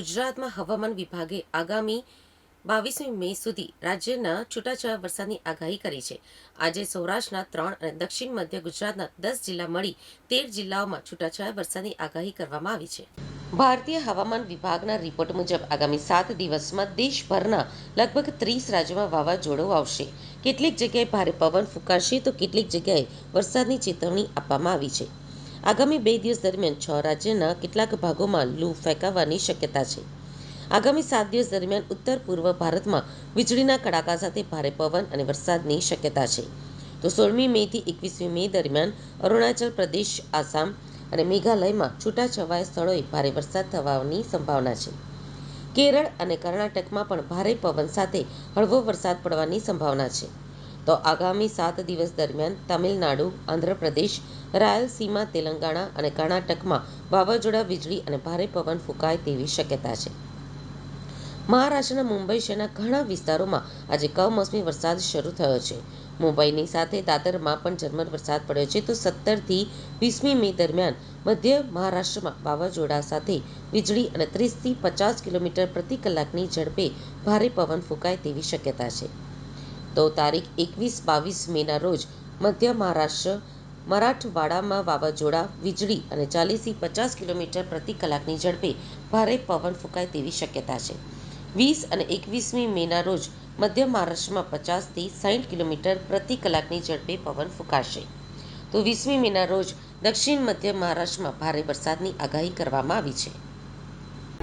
ગુજરાતમાં હવામાન વિભાગે આગામી બાવીસમી મે સુધી રાજ્યના છૂટાછવાયા વરસાદની આગાહી કરી છે. આજે સૌરાષ્ટ્રના ત્રણ અને દક્ષિણ મધ્ય ગુજરાતના દસ જિલ્લા મળી તેર જિલ્લાઓમાં છૂટાછવાયા વરસાદની આગાહી કરવામાં આવી છે. ભારતીય હવામાન વિભાગના રિપોર્ટ મુજબ આગામી સાત દિવસમાં દેશભરના લગભગ ત્રીસ રાજ્યોમાં વાવાઝોડું આવશે. કેટલીક જગ્યાએ ભારે પવન ફૂંકાશે તો કેટલીક જગ્યાએ વરસાદની ચેતવણી આપવામાં આવી છે. આગામી બે દિવસ દરમિયાન છ રાજ્યના કેટલાક ભાગોમાં લૂ ફેંકાવાની શક્યતા છે. આગામી સાત દિવસ દરમિયાન ઉત્તર પૂર્વ ભારતમાં વીજળીના કડાકા સાથે ભારે પવન અને વરસાદની શક્યતા છે. તો સોળમી મેથી એકવીસમી મે દરમિયાન અરુણાચલ પ્રદેશ, આસામ અને મેઘાલયમાં છૂટાછવાયા સ્થળોએ ભારે વરસાદ થવાની સંભાવના છે. કેરળ અને કર્ણાટકમાં પણ ભારે પવન સાથે હળવો વરસાદ પડવાની સંભાવના છે. તો આગામી સાત દિવસ દરમિયાન તમિલનાડુ, આંધ્રપ્રદેશ, રાયલસીમા, તેલંગાણા અને કર્ણાટકમાં વાવાઝોડા, વીજળી અને ભારે પવન ફૂંકાય તેવી શક્યતા છે. મહારાષ્ટ્રના મુંબઈ શહેરના ઘણા વિસ્તારોમાં આજે કમોસમી વરસાદ શરૂ થયો છે. મુંબઈની સાથે દાદરમાં પણ ઝરમર વરસાદ પડ્યો છે. તો સત્તરથી વીસમી મે દરમિયાન મધ્ય મહારાષ્ટ્રમાં વાવાઝોડા સાથે વીજળી અને ત્રીસથી પચાસ કિલોમીટર પ્રતિ કલાકની ઝડપે ભારે પવન ફૂંકાય તેવી શક્યતા છે. તો તારીખ એકવીસ બાવીસ મેના રોજ મધ્ય મહારાષ્ટ્ર, મરાઠવાડામાં વાવાઝોડા, વીજળી અને ચાલીસથી પચાસ કિલોમીટર પ્રતિ કલાકની ઝડપે ભારે પવન ફૂંકાય તેવી શક્યતા છે. વીસ અને એકવીસમી મેના રોજ મધ્ય મહારાષ્ટ્રમાં પચાસથી સાઠ કિલોમીટર પ્રતિ કલાકની ઝડપે પવન ફૂંકાશે. તો વીસમી મેના રોજ દક્ષિણ મધ્ય મહારાષ્ટ્રમાં ભારે વરસાદની આગાહી કરવામાં આવી છે.